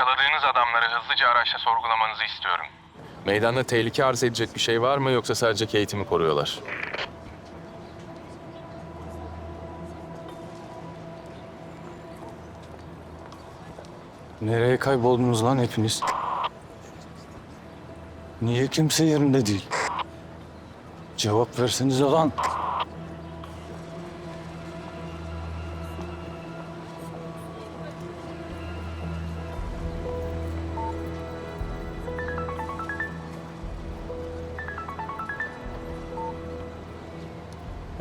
Yakaladığınız adamları hızlıca araçla sorgulamanızı istiyorum. Meydanda tehlike arz edecek bir şey var mı yoksa sadece Kate'i koruyorlar? Nereye kayboldunuz lan hepiniz? Niye kimse yerinde değil? Cevap versenize lan.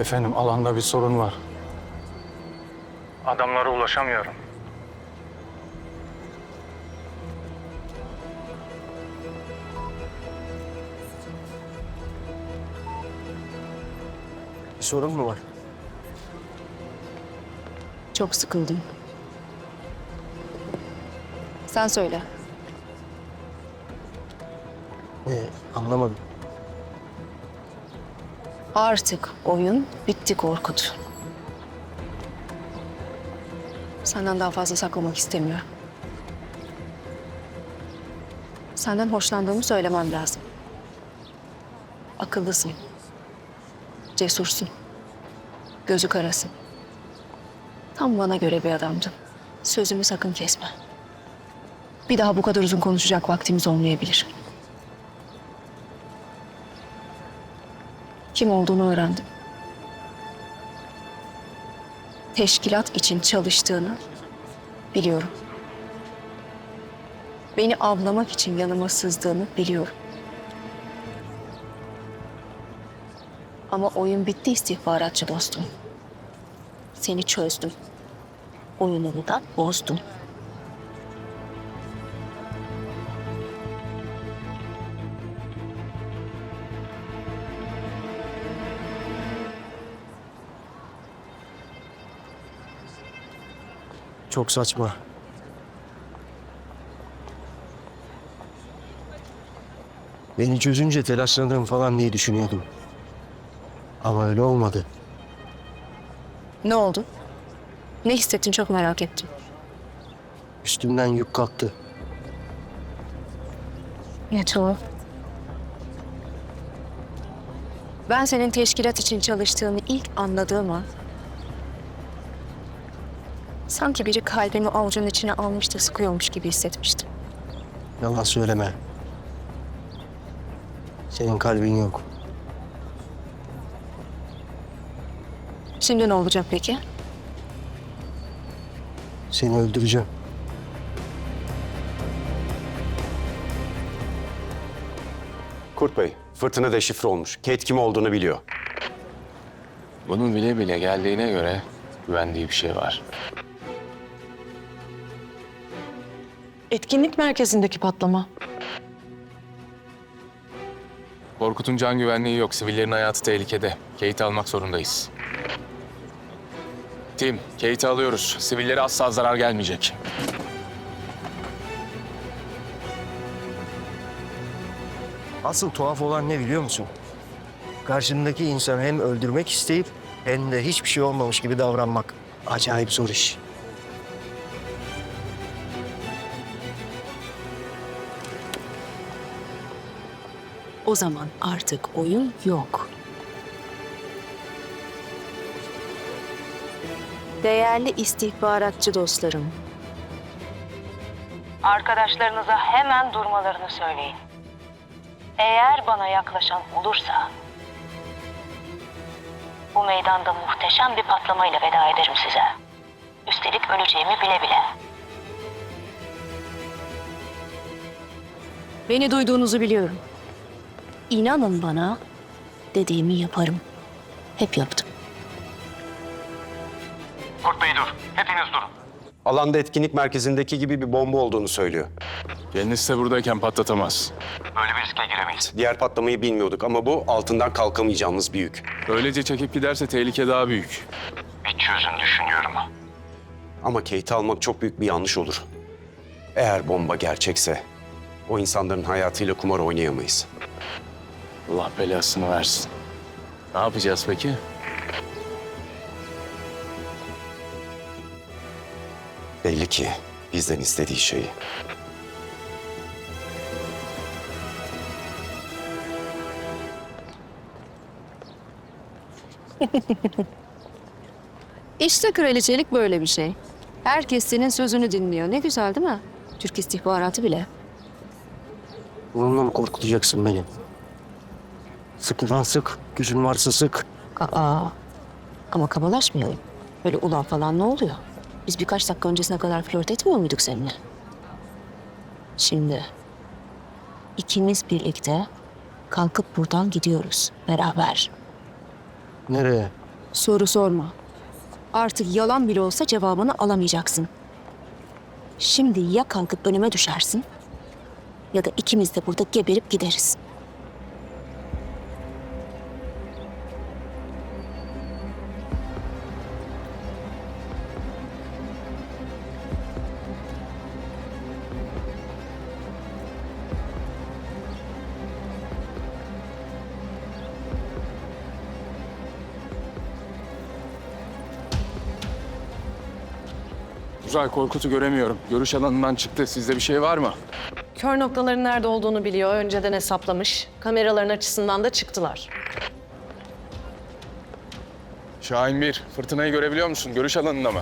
Efendim alanda bir sorun var. Adamlara ulaşamıyorum. Bir sorun mu var? Çok sıkıldım. Sen söyle. Ee, anlamadım. Artık oyun bitti Korkut. Senden daha fazla saklamak istemiyorum. Senden hoşlandığımı söylemem lazım. Akıllısın. Cesursun. Gözü karasın. Tam bana göre bir adamdın. Sözümü sakın kesme. Bir daha bu kadar uzun konuşacak vaktimiz olmayabilir. Kim olduğunu öğrendim. Teşkilat için çalıştığını biliyorum. Beni avlamak için yanıma sızdığını biliyorum. Ama oyun bitti istihbaratçı dostum. Seni çözdüm. Oyununu da bozdum. Çok saçma. Beni çözünce telaşlanırım falan diye düşünüyordum. Ama öyle olmadı. Ne oldu? Ne hissettin çok merak ettim. Üstümden yük kalktı. Ne tuhaf. Ben senin teşkilat için çalıştığını ilk anladığım an... ...sanki biri kalbimi avucunun içine almış da sıkıyormuş gibi hissetmiştim. Yalan söyleme. Senin kalbin yok. Şimdi ne olacak peki? Seni öldüreceğim. Kurt Bey, fırtına deşifre olmuş. Kate kim olduğunu biliyor. Bunun bile bile geldiğine göre güvendiği bir şey var. Etkinlik merkezindeki patlama. Korkut'un can güvenliği yok. Sivillerin hayatı tehlikede. Kate'i almak zorundayız. Tim, Kate'i alıyoruz. Sivillere asla zarar gelmeyecek. Asıl tuhaf olan ne biliyor musun? Karşındaki insan hem öldürmek isteyip hem de hiçbir şey olmamış gibi davranmak. Acayip zor iş. O zaman artık oyun yok. Değerli istihbaratçı dostlarım. Arkadaşlarınıza hemen durmalarını söyleyin. Eğer bana yaklaşan olursa bu meydanda muhteşem bir patlamayla veda ederim size. Üstelik öleceğimi bile bile. Beni duyduğunuzu biliyorum. İnanın bana dediğimi yaparım. Hep yaptım. Kurt Bey dur. Hepiniz durun. Alanda etkinlik merkezindeki gibi bir bomba olduğunu söylüyor. Kendisi de buradayken patlatamaz. Böyle bir riske giremeyiz. Diğer patlamayı bilmiyorduk ama bu altından kalkamayacağımız bir yük. Öylece çekip giderse tehlike daha büyük. Bir çözüm düşünüyorum. Ama Kate'i almak çok büyük bir yanlış olur. Eğer bomba gerçekse o insanların hayatıyla kumar oynayamayız. Allah belasını versin. Ne yapacağız peki? Belli ki bizden istediği şeyi. İşte kraliçelik böyle bir şey. Herkes senin sözünü dinliyor. Ne güzel değil mi? Türk istihbaratı bile. Bununla mı korkutacaksın beni? Sık lan sık. Gücün varsa sık. Aa, ama kabalaşmayalım. Böyle ulan falan ne oluyor? Biz birkaç dakika öncesine kadar flört etmiyor muyduk seninle? Şimdi ikimiz birlikte kalkıp buradan gidiyoruz beraber. Nereye? Soru sorma. Artık yalan bile olsa cevabını alamayacaksın. Şimdi ya kalkıp önüme düşersin ya da ikimiz de burada geberip gideriz. Uzay Korkut'u göremiyorum. Görüş alanından çıktı. Sizde bir şey var mı? Kör noktaların nerede olduğunu biliyor. Önceden hesaplamış. Kameraların açısından da çıktılar. Şahin bir. Fırtınayı görebiliyor musun? Görüş alanında mı?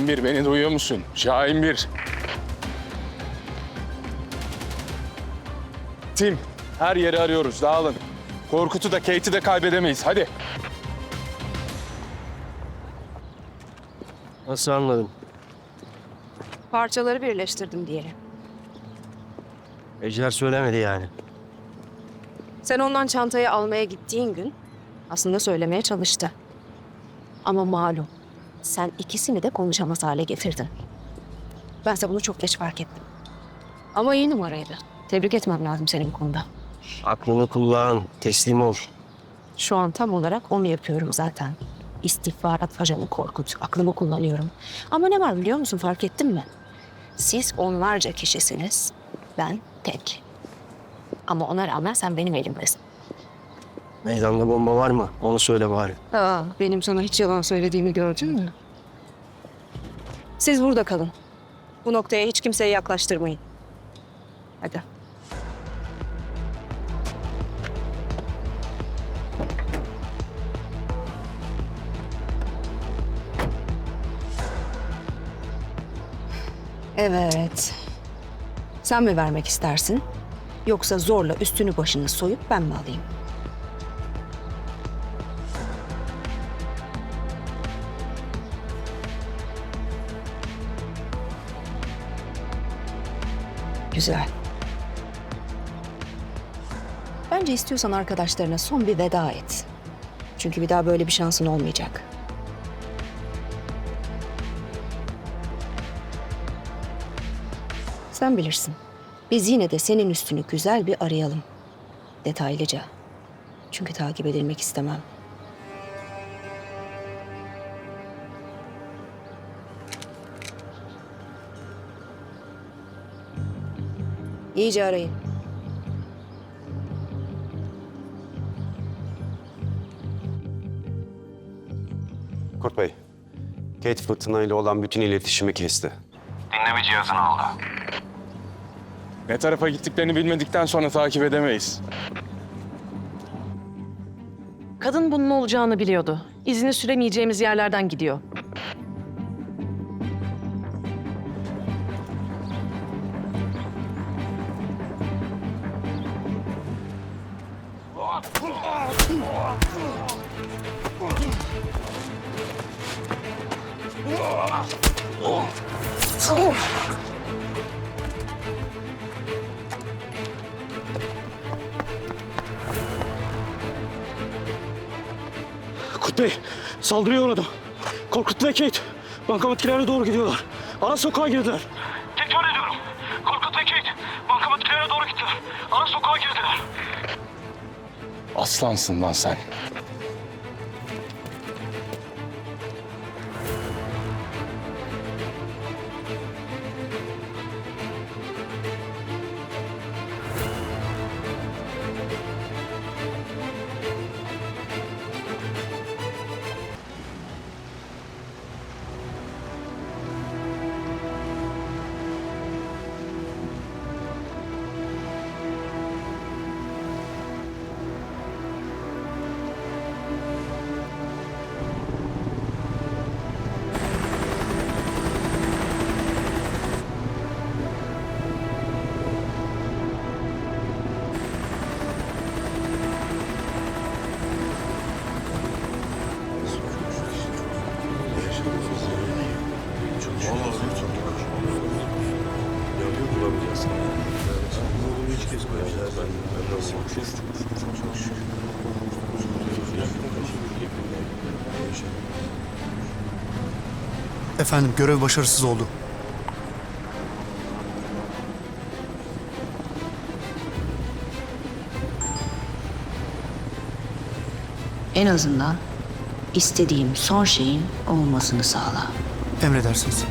Şahin bir beni duyuyor musun? Şahin bir. Tim her yeri arıyoruz dağılın. Korkut'u da Kate'i de kaybedemeyiz hadi. Nasıl anladın? Parçaları birleştirdim diyelim. Ejder söylemedi yani. Sen ondan çantayı almaya gittiğin gün aslında söylemeye çalıştı. Ama malum sen ikisini de konuşamaz hale getirdin. Bense bunu çok geç fark ettim. Ama iyi numaraydı. Tebrik etmem lazım seni bu konuda. Aklını kullan, teslim ol. Şu an tam olarak onu yapıyorum zaten. İstihbarat ajanı Korkut. Aklımı kullanıyorum. Ama ne var biliyor musun fark ettin mi? Siz onlarca kişisiniz. Ben tek. Ama ona rağmen sen benim elimdesin. Meydanda bomba var mı? Onu söyle bari. Aa, benim sana hiç yalan söylediğimi gördün mü? Siz burada kalın. Bu noktaya hiç kimseyi yaklaştırmayın. Hadi. Evet. Sen mi vermek istersin? Yoksa zorla üstünü başını soyup ben mi alayım? Güzel. Bence istiyorsan arkadaşlarına son bir veda et. Çünkü bir daha böyle bir şansın olmayacak. Sen bilirsin. Biz yine de senin üstünü güzel bir arayalım. Detaylıca. Çünkü takip edilmek istemem. İyice arayın. Kurt Bey, Kate Fırtına ile olan bütün iletişimi kesti. Dinleme cihazını aldı. Ne tarafa gittiklerini bilmedikten sonra takip edemeyiz. Kadın bunun olacağını biliyordu. İzini süremeyeceğimiz yerlerden gidiyor. Saldırıya uğradım. Korkut ve Kate, bankamatiklerine doğru gidiyorlar. Ara sokağa girdiler. Tekrar ediyorum. Korkut ve Kate bankamatiklerine doğru gittiler. Ana sokağa girdiler. Aslansın lan sen. Efendim görev başarısız oldu. En azından istediğim son şeyin olmasını sağla. Emredersiniz.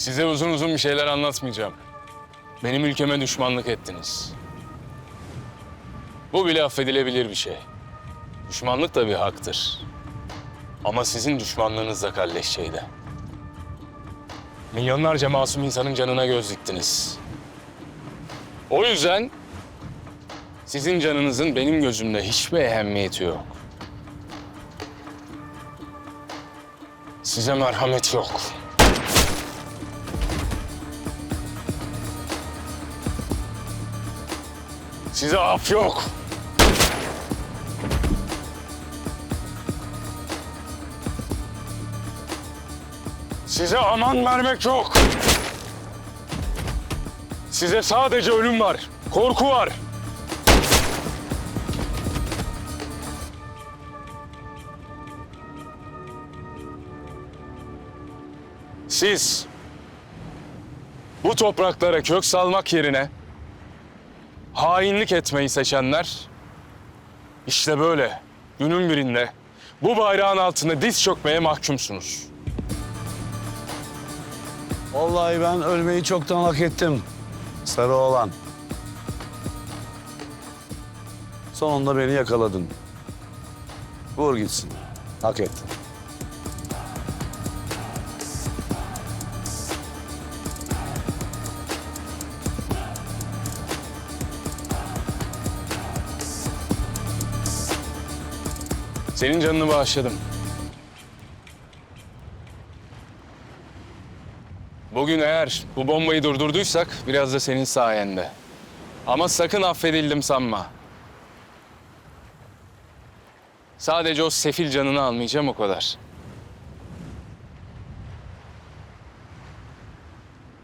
Size uzun uzun bir şeyler anlatmayacağım. Benim ülkeme düşmanlık ettiniz. Bu bile affedilebilir bir şey. Düşmanlık da bir haktır. Ama sizin düşmanlığınız da kalleş şeyde. Milyonlarca masum insanın canına göz diktiniz. O yüzden sizin canınızın benim gözümde hiçbir ehemmiyeti yok. Size merhamet yok. Size af yok. Size aman vermek yok. Size sadece ölüm var, korku var. Siz bu topraklara kök salmak yerine hainlik etmeyi seçenler işte böyle günün birinde bu bayrağın altında diz çökmeye mahkumsunuz. Vallahi ben ölmeyi çoktan hak ettim. Sarı oğlan. Sonunda beni yakaladın. Vur gitsin. Hak ettin. Senin canını bağışladım. Bugün eğer bu bombayı durdurduysak biraz da senin sayende. Ama sakın affedildim sanma. Sadece o sefil canını almayacağım o kadar.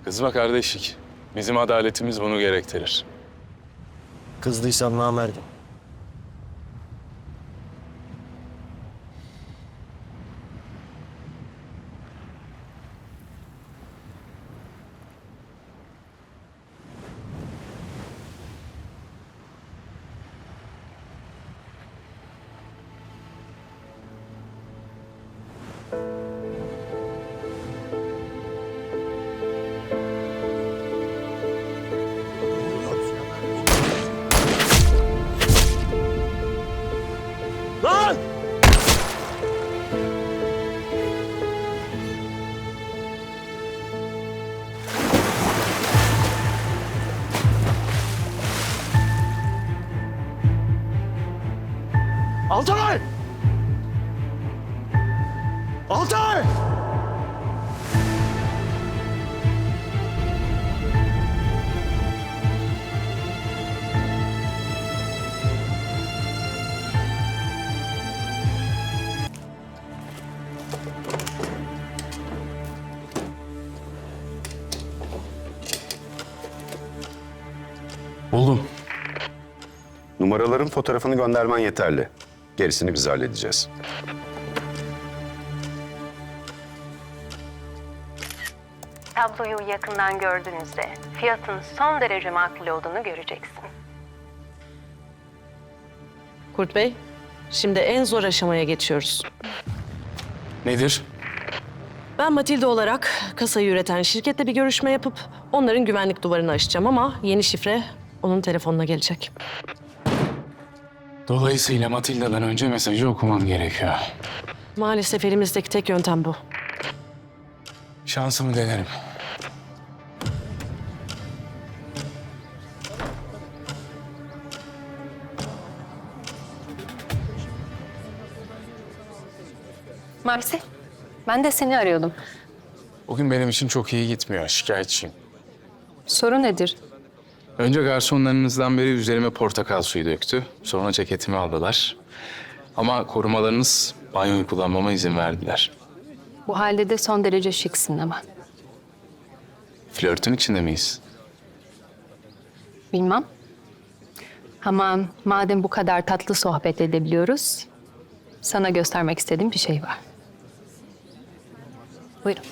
Kızma kardeşlik. Bizim adaletimiz bunu gerektirir. Kızdıysam namerdim. Numaraların fotoğrafını göndermen yeterli. Gerisini biz halledeceğiz. Tabloyu yakından gördüğünüzde fiyatın son derece makul olduğunu göreceksin. Kurt Bey, şimdi en zor aşamaya geçiyoruz. Nedir? Ben Matilde olarak kasayı üreten şirketle bir görüşme yapıp onların güvenlik duvarını aşacağım ama yeni şifre onun telefonuna gelecek. Dolayısıyla Matilda'dan önce mesajı okumam gerekiyor. Maalesef elimizdeki tek yöntem bu. Şansımı denerim. Marsi, ben de seni arıyordum. Bugün benim için çok iyi gitmiyor. Şikayetçiyim. Soru nedir? Önce garsonlarınızdan biri üzerime portakal suyu döktü. Sonra ceketimi aldılar. Ama korumalarınız banyoyu kullanmama izin verdiler. Bu halde de son derece şıksın ama. Flörtün içinde miyiz? Bilmem. Ama madem bu kadar tatlı sohbet edebiliyoruz, sana göstermek istediğim bir şey var. Buyurun.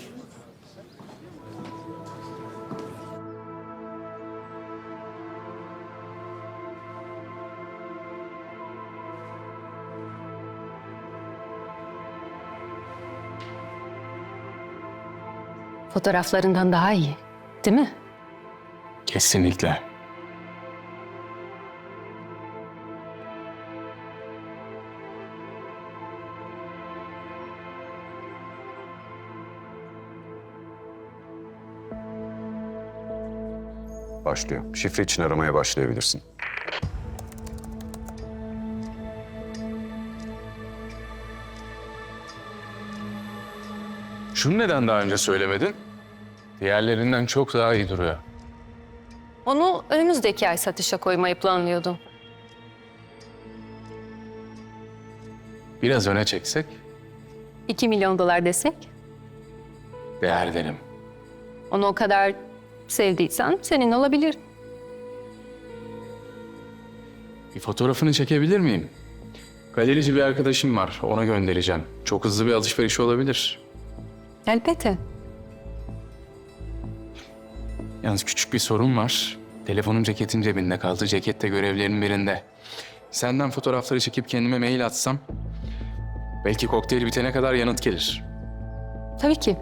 Fotoğraflarından daha iyi, değil mi? Kesinlikle. Başlıyor. Şifre için aramaya başlayabilirsin. Şunu neden daha önce söylemedin? Diğerlerinden çok daha iyi duruyor. Onu önümüzdeki ay satışa koymayı planlıyordum. Biraz öne çeksek 2 milyon dolar desek, değer derim. onu o kadar sevdiysen senin olabilir. Bir fotoğrafını çekebilir miyim? Galerici bir arkadaşım var. Ona göndereceğim. Çok hızlı bir alışveriş olabilir. Elbette. Yalnız küçük bir sorun var. Telefonum ceketin cebinde kaldı. Ceket de görevlerin birinde. Senden fotoğrafları çekip kendime mail atsam... ...belki kokteyl bitene kadar yanıt gelir. Tabii ki.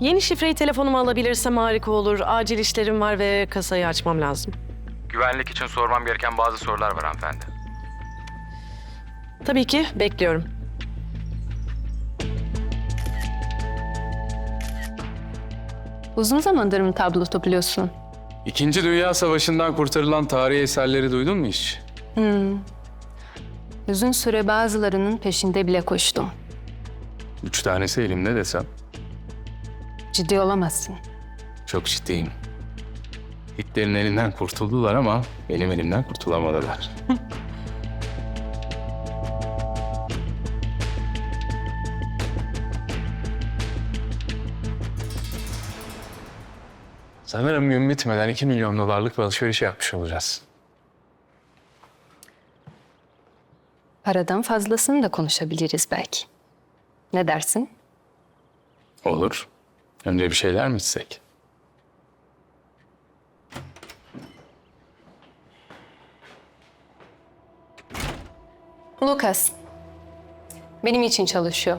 Yeni şifreyi telefonuma alabilirsem harika olur. Acil işlerim var ve kasayı açmam lazım. Güvenlik için sormam gereken bazı sorular var hanımefendi. Tabii ki bekliyorum. Uzun zamandır mı tablo topluyorsun? İkinci Dünya Savaşı'ndan kurtarılan tarihi eserleri duydun mu hiç? Uzun süre bazılarının peşinde bile koştum. Üç tanesi elimde desem. Ciddi olamazsın. Çok ciddiyim. Hitler'in elinden kurtuldular ama benim elimden kurtulamadılar. Sanırım gün bitmeden 2 milyon dolarlık bir alışveriş yapmış olacağız. Paradan fazlasını da konuşabiliriz belki. Ne dersin? Olur. Önce bir şeyler mi içsek? Lucas. Benim için çalışıyor.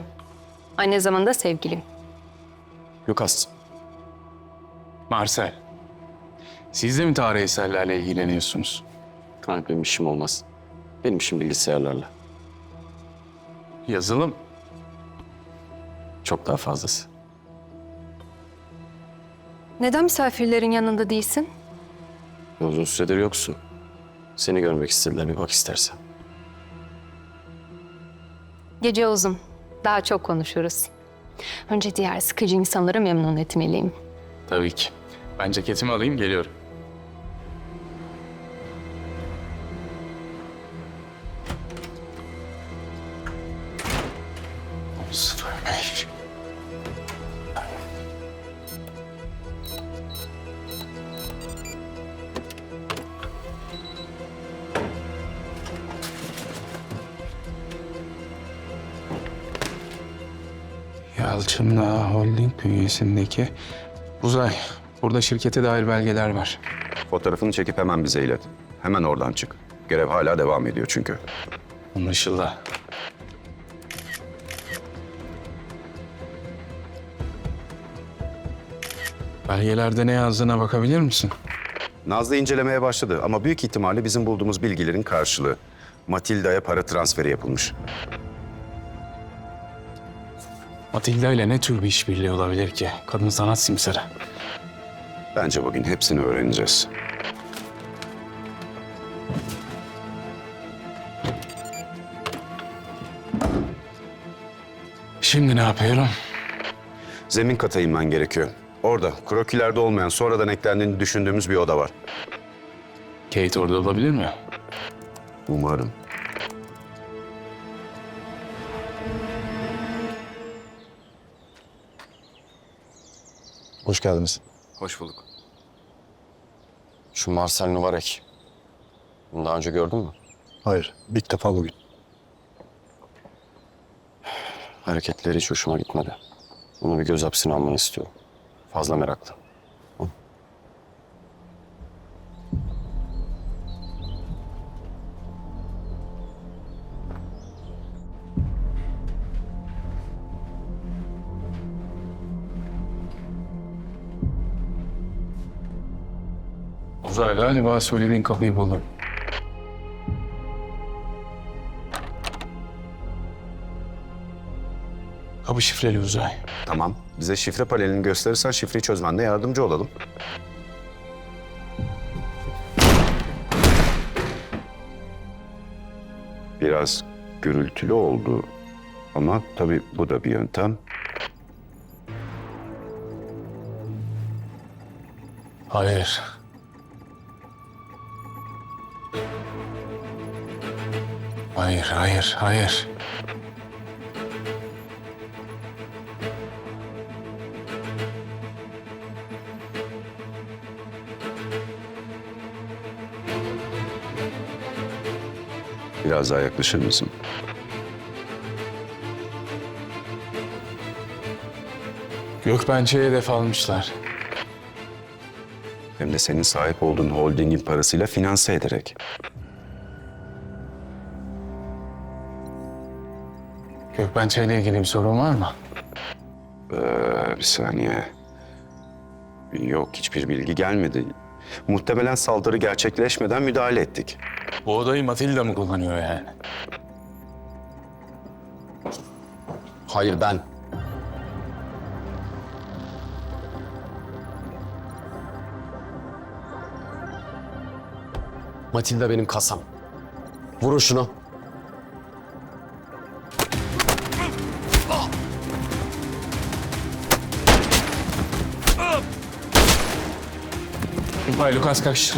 Aynı zamanda sevgilim. Lucas, Marcel. Siz de mi tarih eserlerle ilgileniyorsunuz? kanka benim işim olmaz. Benim işim bilgisayarlarla. Yazılım. Çok daha fazlası. Neden misafirlerin yanında değilsin? Uzun süredir yoksun. Seni görmek istediler bir bak istersen. Gece uzun. Daha çok konuşuruz. Önce diğer sıkıcı insanları memnun etmeliyim. Tabii ki. Ben ceketimi alayım geliyorum. Sıfır. Yalçınla Holding bünyesindeki Uzay. Burada şirkete dair belgeler var. Fotoğrafını çekip hemen bize ilet. Hemen oradan çık. Görev hala devam ediyor çünkü. Anlaşıldı. Belgelerde ne yazdığına bakabilir misin? Nazlı incelemeye başladı ama büyük ihtimalle bizim bulduğumuz bilgilerin karşılığı. Matilda'ya para transferi yapılmış. Matilda ile ne tür bir işbirliği olabilir ki? Kadın sanat simsarı. Bence bugün hepsini öğreneceğiz. Şimdi ne yapıyorum? Zemin kata inmen gerekiyor. Orada krokilerde olmayan sonradan eklendiğini düşündüğümüz bir oda var. Kate orada olabilir mi? Umarım. Hoş geldiniz. Hoş bulduk. Şu Marcel Nuvarek. Bunu daha önce gördün mü? Hayır, ilk defa bugün. Hareketleri hiç hoşuma gitmedi. Bunu bir göz hapsine almanı istiyorum. Fazla meraklı. Uzay galiba söylediğin kapıyı buldum. Kapı şifreli Uzay. Tamam. Bize şifre panelini gösterirsen şifreyi çözmende yardımcı olalım. Biraz gürültülü oldu ama tabii bu da bir yöntem. Hayır. Hayır, hayır, hayır. Biraz daha yaklaşır mısın? Gökbençe'ye hedef almışlar. Hem de senin sahip olduğun holdingin parasıyla finanse ederek. Gökbençe ile ilgili bir sorun var mı? Ee, bir saniye. Yok hiçbir bilgi gelmedi. Muhtemelen saldırı gerçekleşmeden müdahale ettik. Bu odayı Matilda mı kullanıyor yani? Hayır ben. Matilda benim kasam. Vurun şunu. Bay Lucas kaç.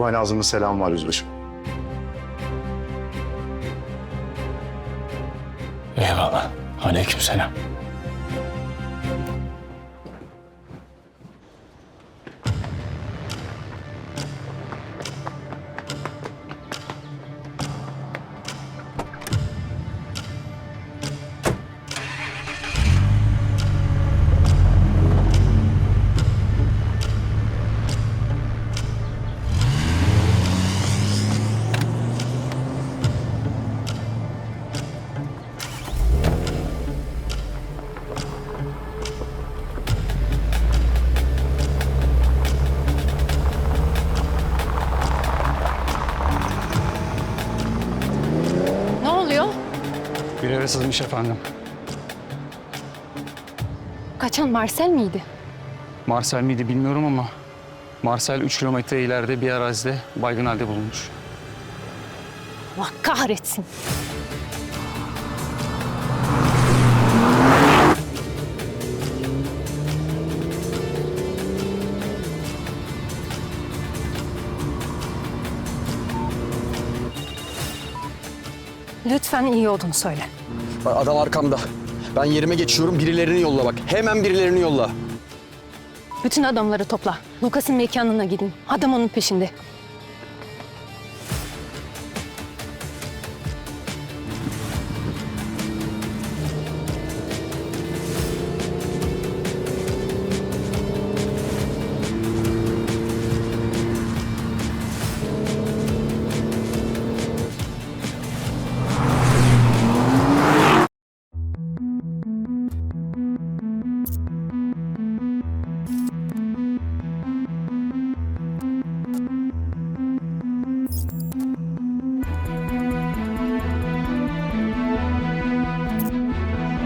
Albay Nazım'ın selamı var yüzbaşım. Eyvallah. Aleykümselam. Ne Sızmış efendim. Kaçan Marcel miydi? Marcel miydi bilmiyorum ama Marcel 3 kilometre ileride bir arazide baygın halde bulunmuş. Allah kahretsin. Lütfen iyi olduğunu söyle. Adam arkamda. Ben yerime geçiyorum. Birilerini yolla bak. Hemen birilerini yolla. Bütün adamları topla. Lucas'ın mekanına gidin. Adam onun peşinde.